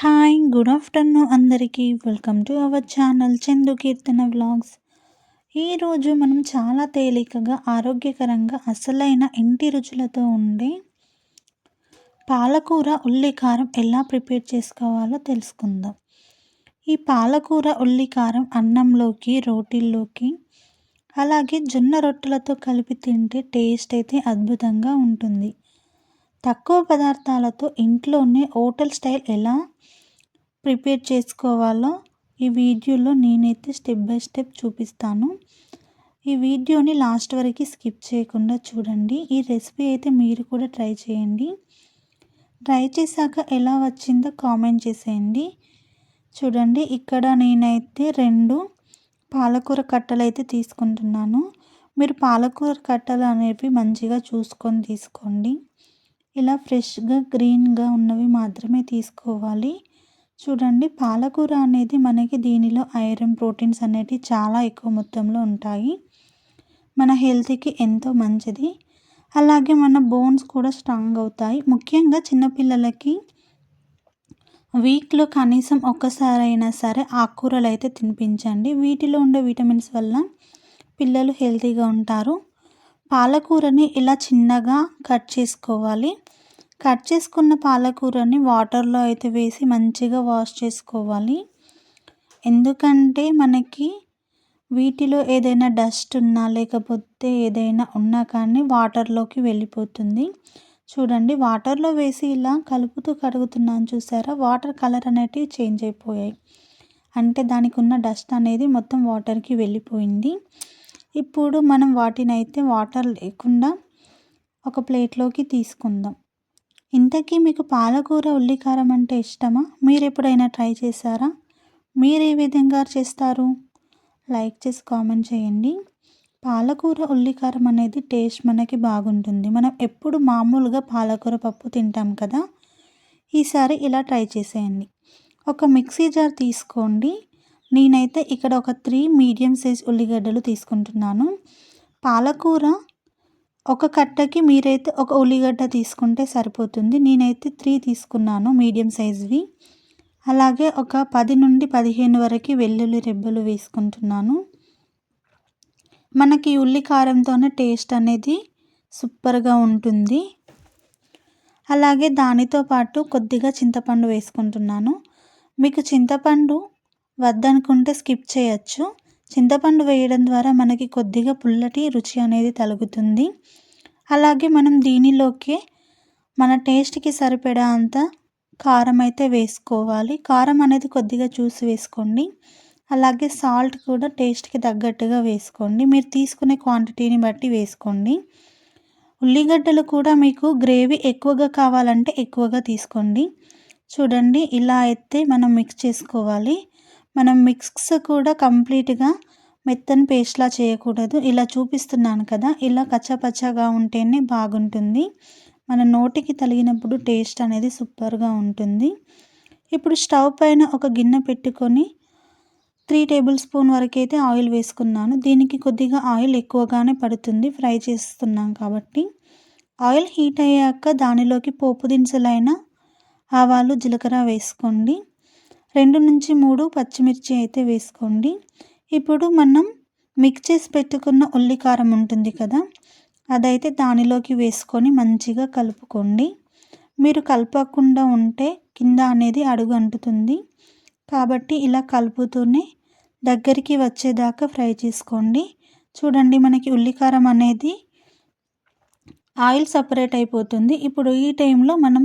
Hi good afternoon అందరికీ. Welcome to our channel Chandu Keerthana vlogs. ఈరోజు మనం చాలా తేలికగా ఆరోగ్యకరంగా అసలైన ఇంటి రుచులతో ఉండే పాలకూర ఉల్లి కారం ఎలా ప్రిపేర్ చేసుకోవాలో తెలుసుకుందాం. ఈ పాలకూర ఉల్లి కారం అన్నంలోకి రోటీల్లోకి అలాగే జొన్న రొట్టెలతో కలిపి తింటే టేస్ట్ అయితే అద్భుతంగా ఉంటుంది. తక్కువ పదార్థాలతో ఇంట్లోనే హోటల్ స్టైల్ ఎలా ప్రిపేర్ చేసుకోవాలో ఈ వీడియోలో నేనైతే స్టెప్ బై స్టెప్ చూపిస్తాను. ఈ వీడియోని లాస్ట్ వరకు స్కిప్ చేయకుండా చూడండి. ఈ రెసిపీ అయితే మీరు కూడా ట్రై చేయండి. ట్రై చేశాక ఎలా వచ్చిందో కామెంట్ చేసేయండి. చూడండి ఇక్కడ నేనైతే రెండు పాలకూర కట్టలు అయితే తీసుకుంటున్నాను. మీరు పాలకూర కట్టలు అనేవి మంచిగా చూసుకొని తీసుకోండి. ఇలా ఫ్రెష్గా గ్రీన్గా ఉన్నవి మాత్రమే తీసుకోవాలి. చూడండి పాలకూర అనేది మనకి దీనిలో ఐరన్ ప్రోటీన్స్ అనేటివి చాలా ఎక్కువ మొత్తంలో ఉంటాయి. మన హెల్త్కి ఎంతో మంచిది. అలాగే మన బోన్స్ కూడా స్ట్రాంగ్ అవుతాయి. ముఖ్యంగా చిన్నపిల్లలకి వీక్లో కనీసం ఒక్కసారైనా సరే ఆకుకూరలు అయితే తినిపించండి. వీటిలో ఉండే విటమిన్స్ వల్ల పిల్లలు హెల్తీగా ఉంటారు. పాలకూరని ఇలా చిన్నగా కట్ చేసుకోవాలి. కట్ చేసుకున్న పాలకూరని వాటర్లో అయితే వేసి మంచిగా వాష్ చేసుకోవాలి. ఎందుకంటే మనకి వీటిలో ఏదైనా డస్ట్ ఉన్నా లేకపోతే ఏదైనా ఉన్నా కానీ వాటర్లోకి వెళ్ళిపోతుంది. చూడండి వాటర్లో వేసి ఇలా కలుపుతూ కడుగుతున్నాను చూసారా? వాటర్ కలర్ అనేటివి చేంజ్ అయిపోయాయి. అంటే దానికి ఉన్న డస్ట్ అనేది మొత్తం వాటర్కి వెళ్ళిపోయింది. ఇప్పుడు మనం వాటినైతే వాటర్ లేకుండా ఒక ప్లేట్లోకి తీసుకుందాం. ఇంతకీ మీకు పాలకూర ఉల్లికారం అంటే ఇష్టమా? మీరు ఎప్పుడైనా ట్రై చేశారా? మీరు ఏ విధంగా చేస్తారు? లైక్ చేసి కామెంట్ చేయండి. పాలకూర ఉల్లికారం అనేది టేస్ట్ మనకి బాగుంటుంది. మనం ఎప్పుడు మామూలుగా పాలకూర పప్పు తింటాం కదా? ఈసారి ఇలా ట్రై చేసేయండి. ఒక మిక్సీ జార్ తీసుకోండి. నేనైతే ఇక్కడ ఒక త్రీ మీడియం సైజ్ ఉల్లిగడ్డలు తీసుకుంటున్నాను. పాలకూర ఒక కట్టకి మీరైతే ఒక ఉల్లిగడ్డ తీసుకుంటే సరిపోతుంది. నేనైతే త్రీ తీసుకున్నాను మీడియం సైజ్వి. అలాగే ఒక పది నుండి పదిహేను వరకు వెల్లుల్లి రెబ్బలు వేసుకుంటున్నాను. మనకి ఉల్లి కారంతోనే టేస్ట్ అనేది సూపర్గా ఉంటుంది. అలాగే దానితో పాటు కొద్దిగా చింతపండు వేసుకుంటున్నాను. మీకు చింతపండు వద్దనుకుంటే స్కిప్ చేయొచ్చు. చింతపండు వేయడం ద్వారా మనకి కొద్దిగా పుల్లటి రుచి అనేది తలుగుతుంది. అలాగే మనం దీనిలోకి మన టేస్ట్కి సరిపడా అంత కారం అయితే వేసుకోవాలి. కారం అనేది కొద్దిగా చూసి వేసుకోండి. అలాగే సాల్ట్ కూడా టేస్ట్కి తగ్గట్టుగా వేసుకోండి. మీరు తీసుకునే క్వాంటిటీని బట్టి వేసుకోండి. ఉల్లిగడ్డలు కూడా మీకు గ్రేవీ ఎక్కువగా కావాలంటే ఎక్కువగా తీసుకోండి. చూడండి ఇలా అయితే మనం మిక్స్ చేసుకోవాలి. మనం మిక్స్ కూడా కంప్లీట్గా మెత్తని పేస్ట్లా చేయకూడదు. ఇలా చూపిస్తున్నాను కదా ఇలా కచ్చపచ్చగా ఉంటేనే బాగుంటుంది. మన నోటికి తగిలినప్పుడు టేస్ట్ అనేది సూపర్గా ఉంటుంది. ఇప్పుడు స్టవ్ పైన ఒక గిన్నె పెట్టుకొని త్రీ టేబుల్ స్పూన్ వరకు అయితే ఆయిల్ వేసుకున్నాను. దీనికి కొద్దిగా ఆయిల్ ఎక్కువగానే పడుతుంది. ఫ్రై చేస్తున్నాం కాబట్టి ఆయిల్ హీట్ అయ్యాక దానిలోకి పోపు దినుసులైన ఆవాలు జీలకర్ర వేసుకోండి. రెండు నుంచి మూడు పచ్చిమిర్చి అయితే వేసుకోండి. ఇప్పుడు మనం మిక్స్ చేసి పెట్టుకున్న ఉల్లికారం ఉంటుంది కదా అదైతే దానిలోకి వేసుకొని మంచిగా కలుపుకోండి. మీరు కలపకుండా ఉంటే కింద అనేది అడుగు అంటుతుంది. కాబట్టి ఇలా కలుపుతూనే దగ్గరికి వచ్చేదాకా ఫ్రై చేసుకోండి. చూడండి మనకి ఉల్లికారం అనేది ఆయిల్ సపరేట్ అయిపోతుంది. ఇప్పుడు ఈ టైంలో మనం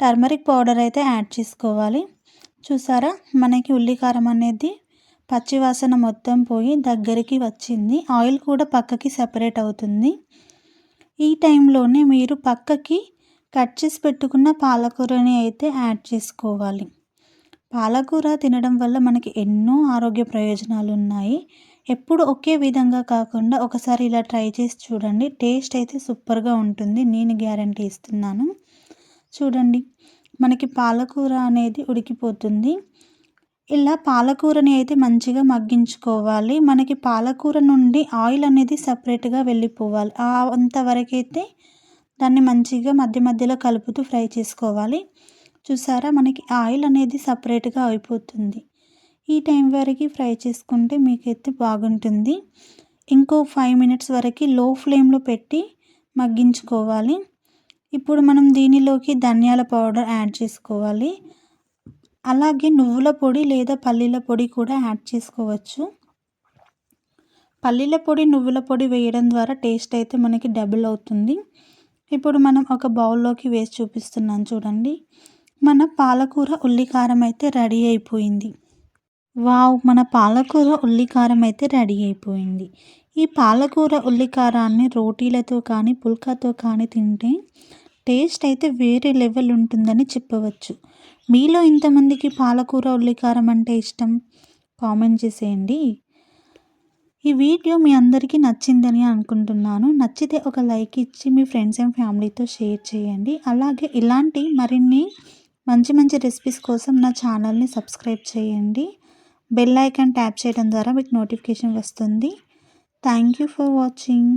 టర్మరిక్ పౌడర్ అయితే యాడ్ చేసుకోవాలి. చూసారా? మనకి ఉల్లికారం అనేది పచ్చివాసన మొత్తం పోయి దగ్గరికి వచ్చింది. ఆయిల్ కూడా పక్కకి సపరేట్ అవుతుంది. ఈ టైంలోనే మీరు పక్కకి కట్ చేసి పెట్టుకున్న పాలకూరని అయితే యాడ్ చేసుకోవాలి. పాలకూర తినడం వల్ల మనకి ఎన్నో ఆరోగ్య ప్రయోజనాలు ఉన్నాయి. ఎప్పుడు ఒకే విధంగా కాకుండా ఒకసారి ఇలా ట్రై చేసి చూడండి. టేస్ట్ అయితే సూపర్గా ఉంటుంది. నేను గ్యారంటీ ఇస్తున్నాను. చూడండి. మనకి పాలకూర అనేది ఉడికిపోతుంది. ఇలా పాలకూరని అయితే మంచిగా మగ్గించుకోవాలి. మనకి పాలకూర నుండి ఆయిల్ అనేది సపరేట్గా వెళ్ళిపోవాలి. అంతవరకైతే దాన్ని మంచిగా మధ్య మధ్యలో కలుపుతూ ఫ్రై చేసుకోవాలి. చూసారా? మనకి ఆయిల్ అనేది సపరేట్గా అయిపోతుంది. ఈ టైం వరకు ఫ్రై చేసుకుంటే మీకైతే బాగుంటుంది. ఇంకో ఫైవ్ మినిట్స్ వరకు లో ఫ్లేమ్లో పెట్టి మగ్గించుకోవాలి. ఇప్పుడు మనం దీనిలోకి ధనియాల పౌడర్ యాడ్ చేసుకోవాలి. అలాగే నువ్వుల పొడి లేదా పల్లీల పొడి కూడా యాడ్ చేసుకోవచ్చు. పల్లీల పొడి నువ్వుల పొడి వేయడం ద్వారా టేస్ట్ అయితే మనకి డబుల్ అవుతుంది. ఇప్పుడు మనం ఒక బౌల్లోకి వేసి చూపిస్తున్నాం చూడండి. మన పాలకూర ఉల్లికారం అయితే రెడీ అయిపోయింది. వావ్ మన పాలకూర ఉల్లికారం అయితే రెడీ అయిపోయింది. ఈ పాలకూర ఉల్లికారాన్ని రోటీలతో కానీ పుల్కాతో కానీ తింటే టేస్ట్ అయితే వేరే లెవెల్ ఉంటుందని చెప్పవచ్చు. మీలో ఇంతమందికి పాలకూర ఉల్లికారం అంటే ఇష్టం? కామెంట్ చేసేయండి. ఈ వీడియో మీ అందరికీ నచ్చిందని అనుకుంటున్నాను. నచ్చితే ఒక లైక్ ఇచ్చి మీ ఫ్రెండ్స్ అండ్ ఫ్యామిలీతో షేర్ చేయండి. అలాగే ఇలాంటి మరిన్ని మంచి మంచి రెసిపీస్ కోసం నా ఛానల్ని సబ్స్క్రైబ్ చేయండి. బెల్ ఐకాన్ ట్యాప్ చేయడం ద్వారా మీకు నోటిఫికేషన్ వస్తుంది. Thank you for watching.